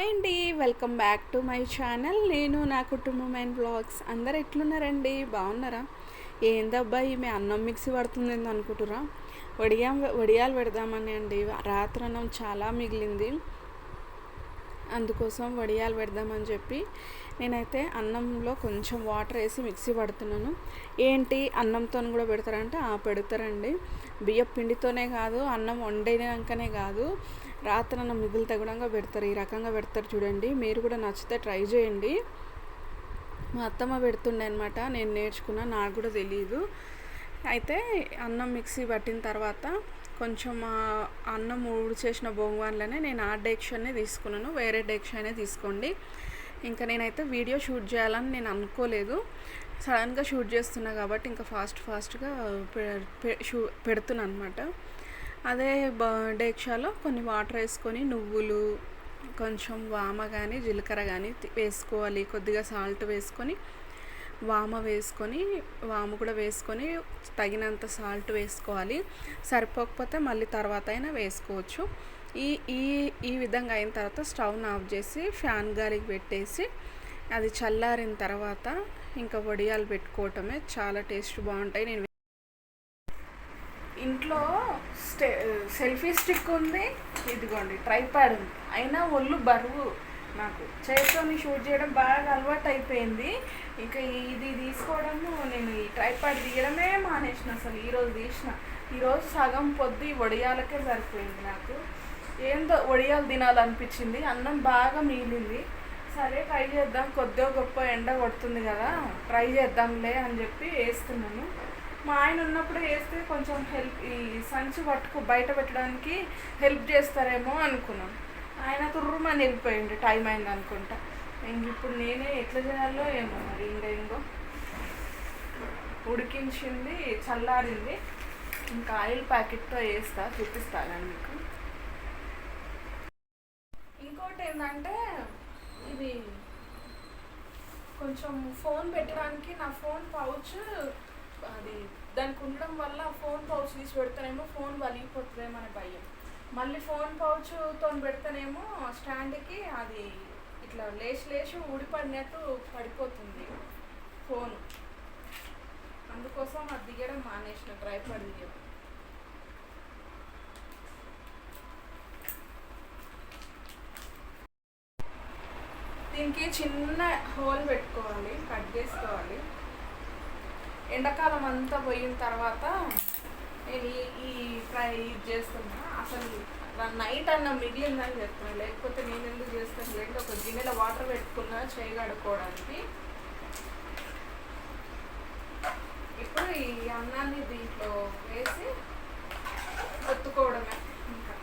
Hi అండి welcome back to my channel. నేను నా కుటుంబం అండ్ బ్లాగ్స్. అందరు ఎట్లున్నారండి? బాగున్నారా? ఏందబ్బా మీ అన్నం మిక్సీ పడుతుంది అనుకుంటురా వడియా వడియాలు పెడదామని అండి. రాత్రి అన్నం చాలా మిగిలింది. అందుకోసం వడియాలు పెడదామని చెప్పి నేనైతే అన్నంలో కొంచెం వాటర్ వేసి మిక్సీ పడుతున్నాను. ఏంటి అన్నంతో కూడా పెడతారంటే ఆ పెడతారండి. బియ్యం పిండితోనే కాదు అన్నం వండినాకనే కాదు. రాత్రన అన్నం మిగిలితే కూడా పెడతారు. ఈ రకంగా పెడతారు చూడండి. మీరు కూడా నచ్చితే ట్రై చేయండి. మా అత్తమ్మ పెడుతుండే అనమాట నేను నేర్చుకున్నా నాకు కూడా తెలియదు అయితే అన్నం మిక్సీ పట్టిన తర్వాత కొంచెం అన్నం ఊడి చేసిన బొంగువాన్లోనే నేను ఆ డెక్షన్నే తీసుకున్నాను. వేరే డెక్షనే తీసుకోండి. ఇంకా నేనైతే వీడియో షూట్ చేయాలని నేను అనుకోలేదు. సడన్గా షూట్ చేస్తున్నా కాబట్టి ఇంకా ఫాస్ట్ ఫాస్ట్గా షూ పెడుతున్నాను అనమాట అదే డేక్షాలో కొన్ని వాటర్ వేసుకొని నువ్వులు కొంచెం వామ కానీ జీలకర్ర కానీ వేసుకోవాలి. కొద్దిగా సాల్ట్ వేసుకొని వామ వేసుకొని వాము కూడా వేసుకొని తగినంత సాల్ట్ వేసుకోవాలి. సరిపోకపోతే మళ్ళీ తర్వాత అయినా వేసుకోవచ్చు. ఈ ఈ ఈ విధంగా అయిన తర్వాత స్టవ్ని ఆఫ్ చేసి ఫ్యాన్ గాలికి పెట్టేసి అది చల్లారిన తర్వాత ఇంకా వడియాలు పెట్టుకోవటమే చాలా టేస్ట్ బాగుంటాయి. నేను ఇంట్లో స్టే సెల్ఫీ స్టిక్ ఉంది. ఇదిగోండి ట్రైపాడ్ ఉంది. అయినా ఒళ్ళు బరువు నాకు. చేతితోని షూట్ చేయడం బాగా అలవాటు అయిపోయింది ఇంకా ఇది తీసుకోవడము నేను ఈ ట్రైపాడ్ తీయడమే మానేసిన అసలు. ఈరోజు తీసిన. ఈరోజు సగం పొద్దు ఈ వడియాలకే సరిపోయింది నాకు. ఏందో వడియాలు తినాలనిపించింది. అన్నం బాగా మిగిలింది. సరే ట్రై చేద్దాం. కొద్దిగా గొప్ప ఎండ కొడుతుంది కదా. ట్రై చేద్దాంలే అని చెప్పి వేస్తున్నాను. మా ఆయన ఉన్నప్పుడు వేస్తే కొంచెం హెల్ప్ ఈ సంచి పట్టుకు బయట పెట్టడానికి హెల్ప్ చేస్తారేమో అనుకున్నాను ఆయన తుర్రుమని వెళ్ళిపోయింది టైం అయింది అనుకుంటా. ఇంక ఇప్పుడు నేనే ఎట్లా చేయాలో ఏమో మరి ఇంకేందో. ఉడికించింది చల్లారింది. ఇంకా ఆయిల్ ప్యాకెట్తో వేస్తా చూపిస్తాను మీకు. ఇంకోటి ఏంటంటే ఇది కొంచెం ఫోన్ పెట్టడానికి నా ఫోన్ పౌచ్ అది దానికి ఉండడం వల్ల ఫోన్ పౌచ్ తీసి పెడతానేమో ఫోన్ వలిగిపోతుందేమో అనే భయం. మళ్ళీ ఫోన్ పౌచ్తో పెడితేనేమో స్టాండ్కి అది ఇట్లా లేచి లేచి ఊడిపడినట్టు పడిపోతుంది ఫోన్. అందుకోసం అది దిగడం మానేసిన ట్రైపాడ్ దిగడం దీనికి చిన్న హోల్ పెట్టుకోవాలి కట్ చేసుకోవాలి. ఎండాకాలం అంతా పోయిన తర్వాత నేను ఈ ఫ్రై ఇది చేస్తున్నా. అసలు నైట్ అన్న మిగిలిందని చెప్తున్నా. లేకపోతే నేను ఎందుకు చేస్తాను? లేదంటే ఒక గిన్నెలో వాటర్ పెట్టుకున్నా కడుక్కోవడానికి. ఇప్పుడు ఈ అన్నాన్ని దీంట్లో వేసి ఒత్తుకోవడమే ఇంకా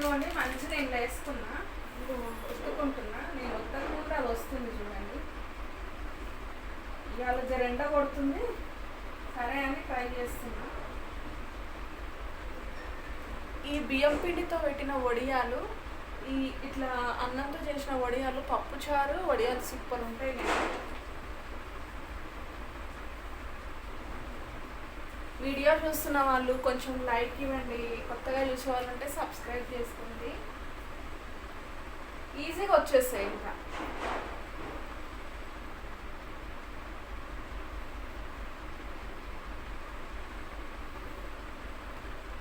ఇదిగోండి మంచిగా నేను వేసుకున్నా. ఒత్తుకుంటున్నా నేను ఒత్తకుండా అది వస్తుంది చూడండి. ఇవాళ జర ఎండ కొడుతుంది. సరే అని ట్రై చేస్తున్నా. ఈ బియ్యం పిండితో పెట్టిన వడియాలు ఈ ఇట్లా అన్నంతో చేసిన వడియాలు పప్పుచారు వడియాలు సూపర్ ఉంటాయి వీడియో చూస్తున్న వాళ్ళు కొంచెం లైక్ ఇవ్వండి. కొత్తగా చూసే వాళ్ళు ఉంటే సబ్స్క్రైబ్ చేసుకోండి. ఈజీగా వచ్చేస్తాయి ఇంకా.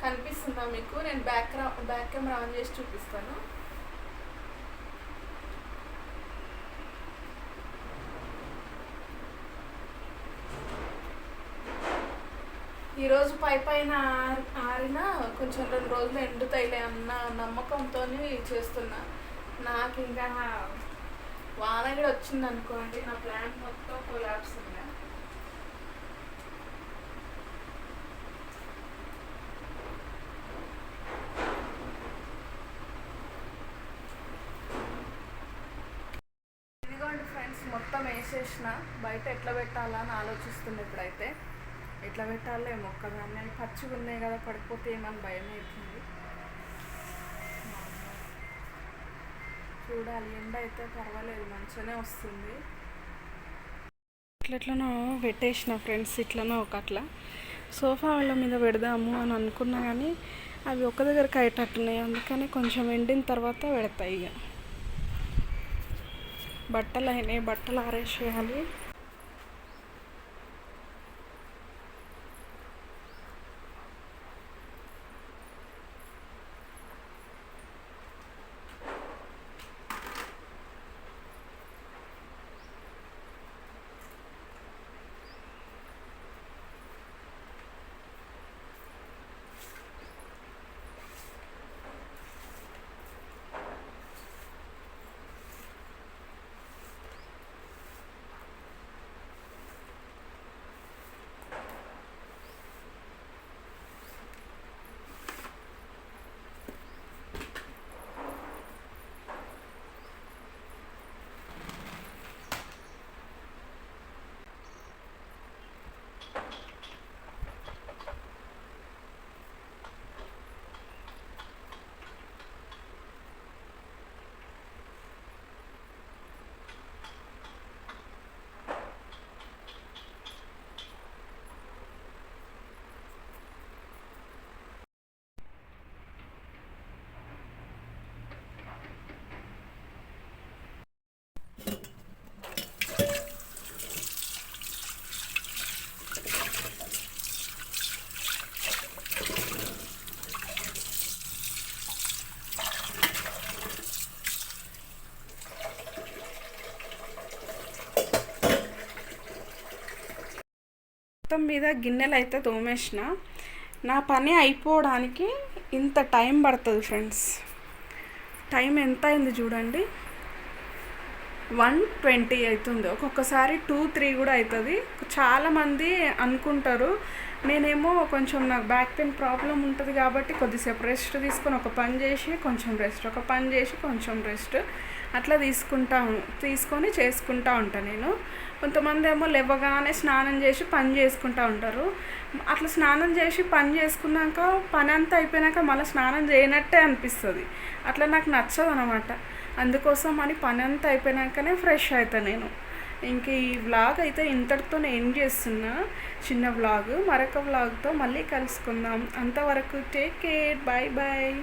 కనిపిస్తుందా మీకు? నేను బ్యాక్ బ్యాక్ కెమెరా ఆన్ చేసి చూపిస్తాను. ఈరోజు పై పైన ఆరిన కొంచెం రెండు రోజులు ఎండుతాయిలే అన్న నమ్మకంతో చేస్తున్నా. నాకు ఇంకా వాన కూడా వచ్చింది అనుకోండి నా ప్లాన్ మొత్తం కొలాప్స్ ఉంది. ఇదిగోండి ఫ్రెండ్స్ మొత్తం వేసేసిన. బయట ఎట్లా పెట్టాలా అని ఆలోచిస్తుంది ఇప్పుడైతే. ఎట్లా పెట్టాలో? మొక్కదాన్ని పచ్చిగా ఉన్నాయి కదా పడిపోతే ఏమని భయం అవుతుంది. చూడాలి ఎండ అయితే పర్వాలేదు మంచిగానే వస్తుంది. ఇట్లట్లనో పెట్టేసిన ఫ్రెండ్స్ ఇట్లనో ఒక అట్లా సోఫా వాళ్ళ మీద పెడదాము అని అనుకున్నా కానీ అవి ఒక దగ్గర కయ్యేటట్టున్నాయి అందుకని కొంచెం ఎండిన తర్వాత పెడతాయి ఇక బట్టలు అయినాయి బట్టలు ఆరేసేయాలి. మొత్తం మీద గిన్నెలు అయితే తోమేసిన. నా పని అయిపోవడానికి ఇంత టైం పడుతుంది ఫ్రెండ్స్. టైం ఎంత అయింది చూడండి. వన్ ట్వంటీ అవుతుంది. ఒక్కొక్కసారి టూ త్రీ కూడా అవుతుంది. చాలామంది అనుకుంటారు నేనేమో కొంచెం నాకు బ్యాక్ పెయిన్ ప్రాబ్లం ఉంటుంది కాబట్టి కొద్దిసేపు రెస్ట్ తీసుకొని ఒక పని చేసి కొంచెం రెస్ట్ ఒక పని చేసి కొంచెం రెస్ట్ అట్లా తీసుకుంటా తీసుకొని చేసుకుంటా ఉంటాను నేను. కొంతమంది ఏమో లేవగానే స్నానం చేసి పని చేసుకుంటూ ఉంటారు. అట్లా స్నానం చేసి పని చేసుకున్నాక పని అంతా అయిపోయినాక మళ్ళీ స్నానం చేయనట్టే అనిపిస్తుంది. అట్లా నాకు నచ్చదు అనమాట అందుకోసం అని పని అంతా అయిపోయినాకనే ఫ్రెష్ అవుతాను నేను. ఇంక ఈ వ్లాగ్ అయితే ఇంతటితో ఎండ్ చేస్తున్నా. చిన్న వ్లాగ్ మరొక వ్లాగ్తో మళ్ళీ కలుసుకుందాం. అంతవరకు టేక్ కేర్ బాయ్ బాయ్